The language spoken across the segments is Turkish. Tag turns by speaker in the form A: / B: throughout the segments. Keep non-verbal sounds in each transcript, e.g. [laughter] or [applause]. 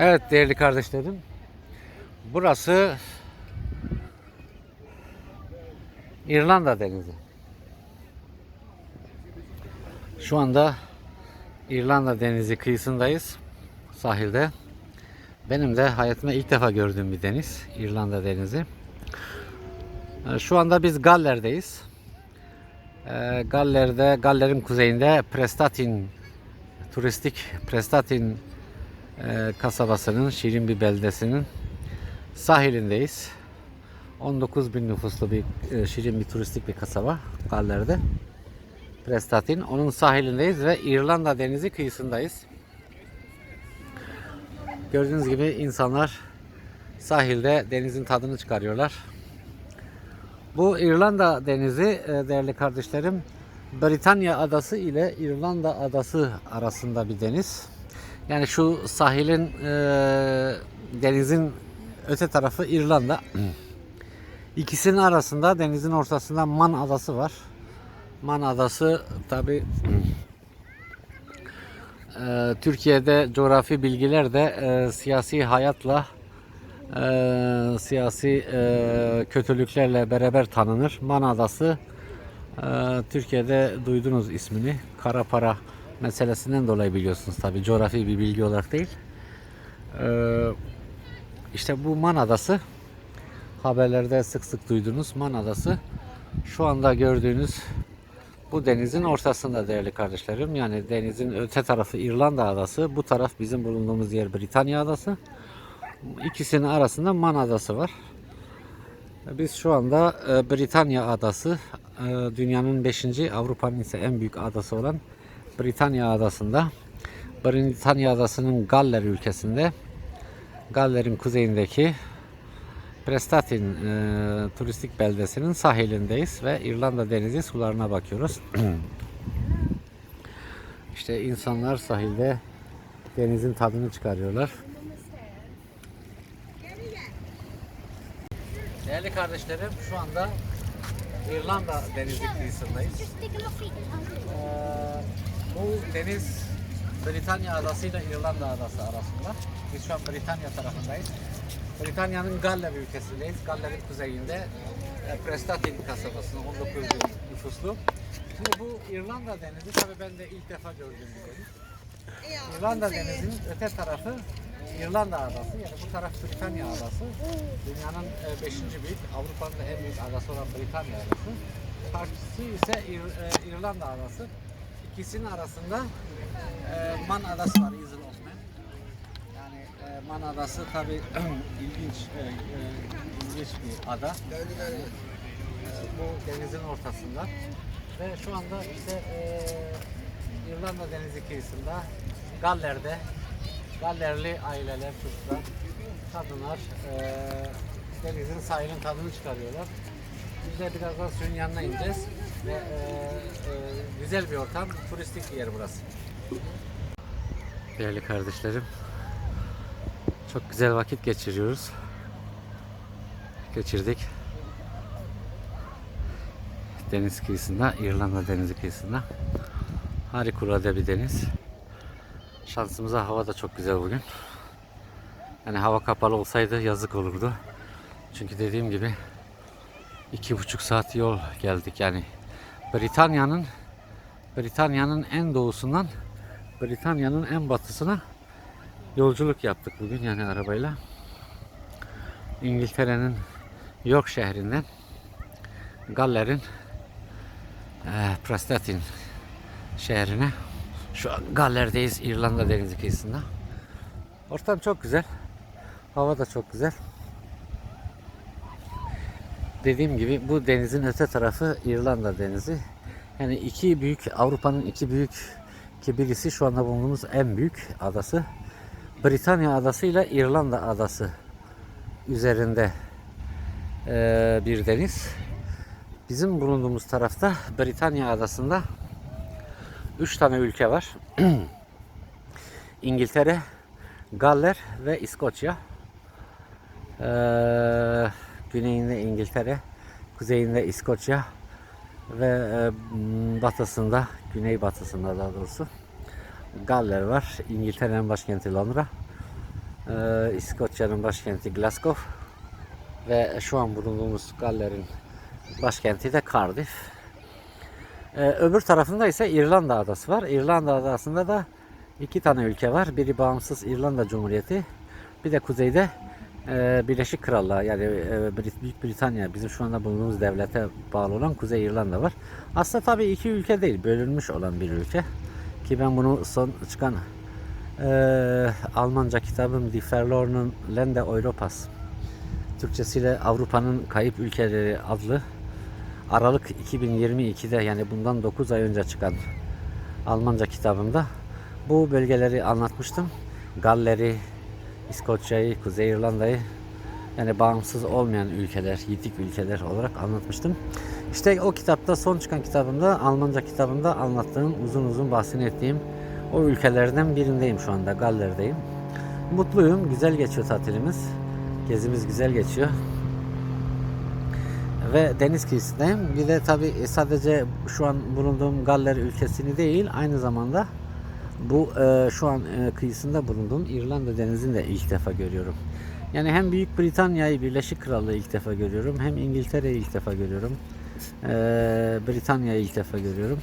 A: Evet değerli kardeşlerim. Burası İrlanda Denizi. Şu anda İrlanda Denizi kıyısındayız. Sahilde. Benim de hayatımda ilk defa gördüğüm bir deniz. İrlanda Denizi. Ee, Şu anda biz Galler'deyiz. Ee, Galler'de, Galler'in kuzeyinde Prestatin turistik Prestatin kasabasının, şirin bir beldesinin sahilindeyiz. 19 bin nüfuslu bir e, şirin bir turistik bir kasaba Galler'de. Prestatin. Onun sahilindeyiz ve İrlanda denizi kıyısındayız. Gördüğünüz gibi insanlar sahilde denizin tadını çıkarıyorlar. Bu İrlanda denizi e, değerli kardeşlerim Britanya adası ile İrlanda adası arasında bir deniz. Yani şu sahilin e, denizin öte tarafı İrlanda. İkisinin arasında denizin ortasında Man adası var. Man adası tabi e, Türkiye'de coğrafi bilgiler de e, siyasi hayatla e, siyasi e, kötülüklerle beraber tanınır. Man adası e, Türkiye'de duydunuz ismini. Kara para meselesinden dolayı biliyorsunuz tabi coğrafi bir bilgi olarak değil. E, işte bu Man adası haberlerde sık sık duydunuz Man adası şu anda gördüğünüz bu denizin ortasında değerli kardeşlerim. Yani denizin öte tarafı İrlanda adası, bu taraf bizim bulunduğumuz yer Britanya adası. İkisinin arasında Man adası var. Biz şu anda e, Britanya adası, e, dünyanın 5. Avrupa'nın ise en büyük adası olan Britanya adasında. Britanya adasının Galler ülkesinde, Galler'in kuzeyindeki Prestatin e, turistik beldesinin sahilindeyiz ve İrlanda denizi sularına bakıyoruz. [clears throat] işte insanlar sahilde denizin tadını çıkarıyorlar. Değerli kardeşlerim şu anda İrlanda denizi kıyısındayız. Ee, deniz Britanya adası ile İrlanda adası arasında. Biz şu an Britanya tarafındayız. Britanya'nın Galler ülkesindeyiz. Galler'in kuzeyinde e, Prestatin kasabasının 19 bin nüfuslu. Şimdi bu İrlanda denizi tabii ben de ilk defa gördüğüm bir deniz. İrlanda denizinin öte tarafı İrlanda adası yani bu taraf Britanya adası. Dünyanın 5. büyük, Avrupa'nın en büyük adası olan Britanya adası. Karşısı ise İr- e, İrlanda adası. İkisinin arasında e, Man adası var, Isle of Man. Yani e, Man adası tabi [clears throat] ilginç, e, e, ilginç bir ada. E, bu denizin ortasında. Ve şu anda işte e, İrlanda denizi kıyısında Galler'de Gallerli aileler, çocuklar, kadınlar e, denizin sahilin tadını çıkarıyorlar. Biz de birazdan suyun yanına ineceğiz ve e, e, güzel bir ortam, turistik bir yer burası. Değerli kardeşlerim, çok güzel vakit geçiriyoruz. Geçirdik. Deniz kıyısında, İrlanda denizi kıyısında. Harikulade bir deniz. Şansımıza hava da çok güzel bugün. Yani hava kapalı olsaydı yazık olurdu. Çünkü dediğim gibi iki buçuk saat yol geldik. Yani Britanya'nın Britanya'nın en doğusundan Britanya'nın en batısına yolculuk yaptık bugün yani arabayla. İngiltere'nin York şehrinden Galler'in eee Prestatin şehrine şu an Galler'deyiz İrlanda denizi kıyısında. Ortam çok güzel. Hava da çok güzel. Dediğim gibi bu denizin öte tarafı İrlanda denizi. Yani iki büyük Avrupa'nın iki büyük ki birisi şu anda bulunduğumuz en büyük adası. Britanya adası ile İrlanda adası üzerinde eee, bir deniz. Bizim bulunduğumuz tarafta Britanya adasında Üç tane ülke var. [clears throat] İngiltere, Galler ve İskoçya. Ee, güneyinde İngiltere, kuzeyinde İskoçya ve e, batısında, güney batısında daha doğrusu Galler var. İngiltere'nin başkenti Londra. Ee, İskoçya'nın başkenti Glasgow ve şu an bulunduğumuz Galler'in başkenti de Cardiff. Ee, öbür tarafında ise İrlanda adası var. İrlanda adasında da iki tane ülke var. Biri bağımsız İrlanda Cumhuriyeti, bir de kuzeyde e, Birleşik Krallığı yani e, Büyük Britanya bizim şu anda bulunduğumuz devlete bağlı olan Kuzey İrlanda var. Aslında tabii iki ülke değil, bölünmüş olan bir ülke. Ki ben bunu son çıkan e, Almanca kitabım Die Verlorenen Länder Europas Türkçesiyle Avrupa'nın Kayıp Ülkeleri adlı Aralık 2022'de yani bundan 9 ay önce çıkan Almanca kitabımda bu bölgeleri anlatmıştım. Galler'i, İskoçya'yı, Kuzey İrlanda'yı yani bağımsız olmayan ülkeler, yitik ülkeler olarak anlatmıştım. İşte o kitapta son çıkan kitabımda Almanca kitabımda anlattığım uzun uzun bahsini ettiğim o ülkelerden birindeyim şu anda Galler'deyim. Mutluyum, güzel geçiyor tatilimiz. Gezimiz güzel geçiyor ve deniz kıyısındayım. Bir de tabi sadece şu an bulunduğum Galler ülkesini değil aynı zamanda bu e, şu an e, kıyısında bulunduğum İrlanda denizini de ilk defa görüyorum. Yani hem Büyük Britanya'yı Birleşik Krallığı ilk defa görüyorum hem İngiltere'yi ilk defa görüyorum. E, Britanya'yı ilk defa görüyorum.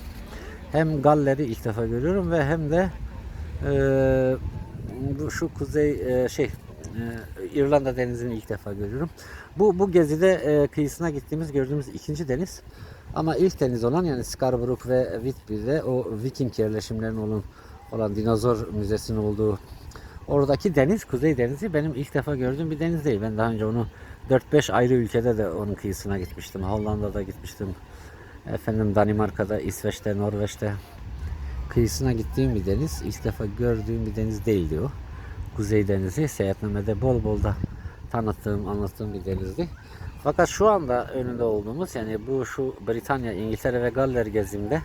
A: Hem Galler'i ilk defa görüyorum ve hem de e, bu şu kuzey e, şey e, İrlanda denizini ilk defa görüyorum. Bu bu gezide e, kıyısına gittiğimiz gördüğümüz ikinci deniz. Ama ilk deniz olan yani Scarborough ve Whitby'de o Viking yerleşimlerinin olan, olan dinozor müzesinin olduğu oradaki deniz Kuzey Denizi benim ilk defa gördüğüm bir deniz değil. Ben daha önce onu 4-5 ayrı ülkede de onun kıyısına gitmiştim. Hollanda'da gitmiştim. Efendim Danimarka'da, İsveç'te, Norveç'te kıyısına gittiğim bir deniz. İlk defa gördüğüm bir deniz değildi o. Kuzey Denizi seyahatnamede bol bol da tanıttığım, anlattığım bir denizdi. Fakat şu anda önünde olduğumuz yani bu şu Britanya, İngiltere ve Galler gezimde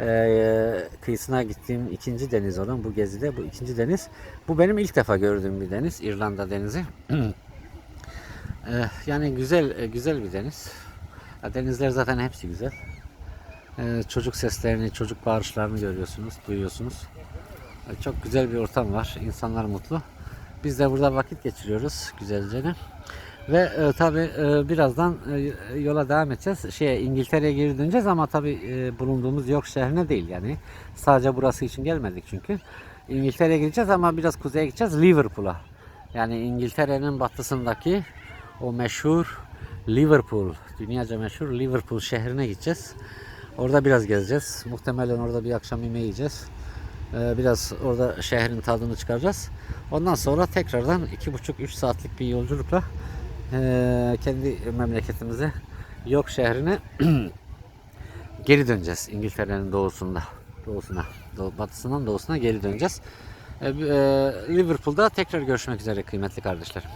A: eee, kıyısına gittiğim ikinci deniz olan bu gezide bu ikinci deniz. Bu benim ilk defa gördüğüm bir deniz. İrlanda denizi. Eee, [clears throat] yani güzel e, güzel bir deniz. Denizler zaten hepsi güzel. Eee, çocuk seslerini, çocuk bağırışlarını görüyorsunuz, duyuyorsunuz. E, Çok güzel bir ortam var. İnsanlar mutlu. Biz de burada vakit geçiriyoruz güzelce. de. Ve e, tabi birazdan e, yola devam edeceğiz. Şeye İngiltere'ye geri döneceğiz ama tabi bulunduğumuz York şehrine değil yani. Sadece burası için gelmedik çünkü. İngiltere'ye gideceğiz ama biraz kuzeye gideceğiz Liverpool'a. Yani İngiltere'nin batısındaki o meşhur Liverpool, dünyaca meşhur Liverpool şehrine gideceğiz. Orada biraz gezeceğiz. Muhtemelen orada bir akşam yemeği yiyeceğiz. Ee, biraz orada şehrin tadını çıkaracağız. Ondan sonra tekrardan 2,5-3 saatlik bir yolculukla eee, kendi memleketimize York şehrine [clears throat] geri döneceğiz. İngiltere'nin doğusunda, doğusuna, doğu, batısından doğusuna geri döneceğiz. Ee, e, Liverpool'da tekrar görüşmek üzere kıymetli kardeşlerim.